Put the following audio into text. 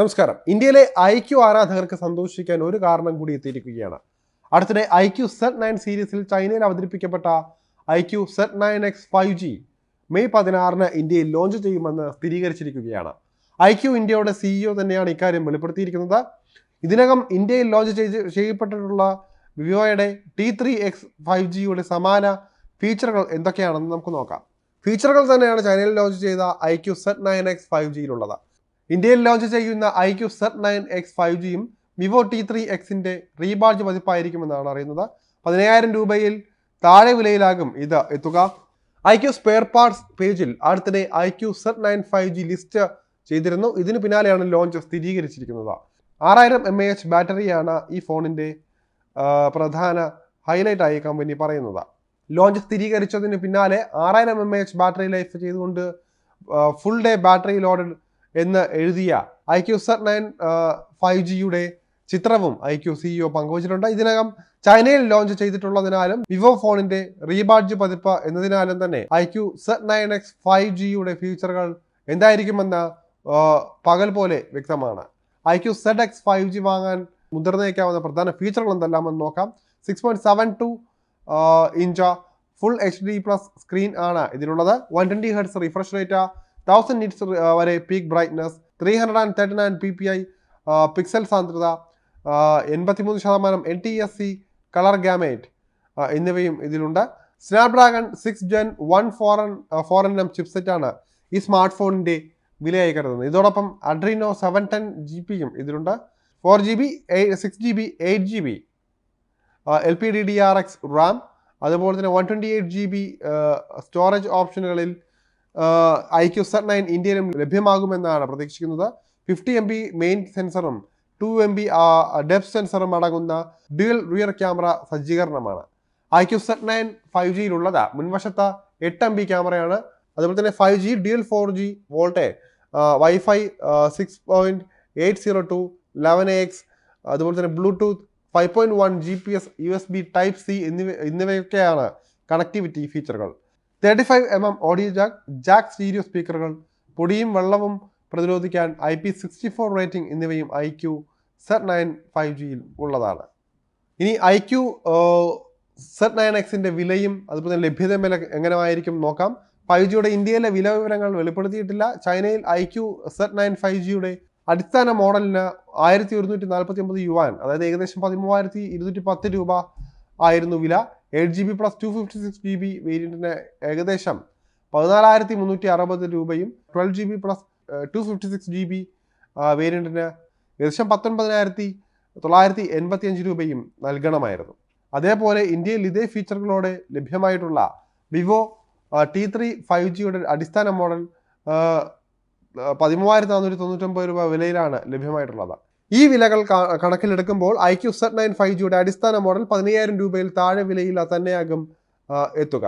നമസ്കാരം. ഇന്ത്യയിലെ I Q ആരാധകർക്ക് സന്തോഷിക്കാൻ ഒരു കാരണം കൂടി എത്തിയിരിക്കുകയാണ്. അടുത്തിടെ ഐ ക്യു സെറ്റ് നയൻ സീരീസിൽ ചൈനയിൽ അവതരിപ്പിക്കപ്പെട്ട iQOO Z nine X five G May പതിനാറിന് ഇന്ത്യയിൽ ലോഞ്ച് ചെയ്യുമെന്ന് സ്ഥിരീകരിച്ചിരിക്കുകയാണ്. ഐ ക്യു ഇന്ത്യയുടെ സിഇഒ തന്നെയാണ് ഇക്കാര്യം വെളിപ്പെടുത്തിയിരിക്കുന്നത്. ഇതിനകം ഇന്ത്യയിൽ ലോഞ്ച് ചെയ്യപ്പെട്ടിട്ടുള്ള വിവോയുടെ ടി ത്രീ എക്സ് ഫൈവ് ജിയുടെ സമാന ഫീച്ചറുകൾ എന്തൊക്കെയാണെന്ന് നമുക്ക് നോക്കാം. ഫീച്ചറുകൾ തന്നെയാണ് ചൈനയിൽ ലോഞ്ച് ചെയ്ത iQOO Z nine X five ജിയിലുള്ളത് ഇന്ത്യയിൽ ലോഞ്ച് ചെയ്യുന്ന iQOO Z nine X five ജിയും വിവോ ടി ത്രീ എക്സിന്റെ റീബാർജ് പതിപ്പായിരിക്കുമെന്നാണ് അറിയുന്നത്. പതിനയ്യായിരം രൂപയിൽ താഴെ വിലയിലാകും ഇത്. എത്തുക. ഐ ക്യു സ്പെയർ പാർട്സ് പേജിൽ അടുത്തിടെ iQOO Z nine five G list ചെയ്തിരുന്നു. ഇതിന് പിന്നാലെയാണ് ലോഞ്ച് സ്ഥിരീകരിച്ചിരിക്കുന്നത്. ആറായിരം എം എ എച്ച് ബാറ്ററിയാണ് ഈ ഫോണിന്റെ പ്രധാന ഹൈലൈറ്റ് ആയി കമ്പനി പറയുന്നത്. ലോഞ്ച് സ്ഥിരീകരിച്ചതിന് പിന്നാലെ ആറായിരം M A H battery life ചെയ്തുകൊണ്ട് ഫുൾ ഡേ ബാറ്ററി ലോഡഡ് എന്ന് എഴുതിയ iQOO Z nine five ജിയുടെ ചിത്രവും ഐ ക്യു സിഇഒ പങ്കുവച്ചിട്ടുണ്ട്. ഇതിനകം ചൈനയിൽ ലോഞ്ച് ചെയ്തിട്ടുള്ളതിനാലും വിവോ ഫോണിന്റെ റീബാഡ്ജ് പതിപ്പ് എന്നതിനാലും തന്നെ iQOO Z nine X five ജിയുടെ ഫീച്ചറുകൾ എന്തായിരിക്കുമെന്ന് പകൽ പോലെ വ്യക്തമാണ്. IQOO Z X five G വാങ്ങാൻ മുതിർന്നേക്കാവുന്ന പ്രധാന ഫീച്ചറുകൾ എന്തെല്ലാമെന്ന് നോക്കാം. Six point seven two inch full H D plus screen ആണ് ഇതിലുള്ളത്. One twenty hertz refresh rate thousand nits വരെ peak brightness three hundred and thirty nine P P I pixel സാന്ദ്രത എൺപത്തിമൂന്ന് ശതമാനം N T S C colour gamut എന്നിവയും ഇതിലുണ്ട്. Snapdragon six gen one four four N M ചിപ്സെറ്റാണ് ഈ smart ഫോണിന്റെ വിലയായി കരുതുന്നത്. ഇതോടൊപ്പം അഡ്രീനോ സെവൻ ടെൻ ജി പിയും ഇതിലുണ്ട്. Four G B six G B eight G B L P D D R X RAM അതുപോലെ തന്നെ one twenty eight G B storage ഓപ്ഷനുകളിൽ iQOO Z nine ഇന്ത്യയിലും ലഭ്യമാകുമെന്നാണ് പ്രതീക്ഷിക്കുന്നത്. ഫിഫ്റ്റി എം ബി മെയിൻ സെൻസറും two M B depth സെൻസറും അടങ്ങുന്ന dual rear camera സജ്ജീകരണമാണ്. IQOO Z nine five ജിയിലുള്ളത് മുൻവശത്ത് എട്ട് എം ബി ക്യാമറയാണ് അതുപോലെ തന്നെ five G dual four G VoLTE wifi six point eight zero two eleven X അതുപോലെ തന്നെ Bluetooth five point one G P S U S B type C എന്നിവ എന്നിവയൊക്കെയാണ് കണക്ടിവിറ്റി ഫീച്ചറുകൾ thirty five M M audio jack jack stereo സ്പീക്കറുകൾ പൊടിയും വെള്ളവും പ്രതിരോധിക്കാൻ I P sixty four rating എന്നിവയും iQOO Z nine five ജിയിൽ ഉള്ളതാണ്. ഇനി ഐ ക്യു സെറ്റ് നയൻ എക്സിന്റെ വിലയും അതുപോലെ തന്നെ ലഭ്യത വില എങ്ങനെയായിരിക്കും നോക്കാം. ഫൈവ് ജിയുടെ ഇന്ത്യയിലെ വില വിവരങ്ങൾ വെളിപ്പെടുത്തിയിട്ടില്ല. ചൈനയിൽ iQOO Z nine five ജിയുടെ അടിസ്ഥാന മോഡലിന് ആയിരത്തി ഒരുന്നൂറ്റി നാൽപ്പത്തി ഒമ്പത് യുവാൻ അതായത് ഏകദേശം പതിമൂവായിരത്തി ഇരുന്നൂറ്റി പത്ത് രൂപ ആയിരുന്നു വില. Eight G B plus two fifty six G B വേരിയന്റിന് ഏകദേശം പതിനാലായിരത്തി മുന്നൂറ്റി അറുപത് രൂപയും twelve G B plus two fifty six G B വേരിയന്റിന് ഏകദേശം പത്തൊൻപതിനായിരത്തി തൊള്ളായിരത്തി എൺപത്തി അഞ്ച് രൂപയും നൽകണമായിരുന്നു. അതേപോലെ ഇന്ത്യയിൽ ഇതേ ഫീച്ചറുകളോടെ ലഭ്യമായിട്ടുള്ള വിവോ ടി ത്രീ ഫൈവ് ജിയുടെ അടിസ്ഥാന മോഡൽ പതിമൂവായിരത്തി നാനൂറ്റി തൊണ്ണൂറ്റൊമ്പത് രൂപ വിലയിലാണ് ലഭ്യമായിട്ടുള്ളത്. ഈ വിലകൾ കണക്കിലെടുക്കുമ്പോൾ iQOO Z nine five ജിയുടെ അടിസ്ഥാന മോഡൽ പതിനയ്യായിരം രൂപയിൽ താഴെ വിലയിൽ തന്നെയാകും എത്തുക.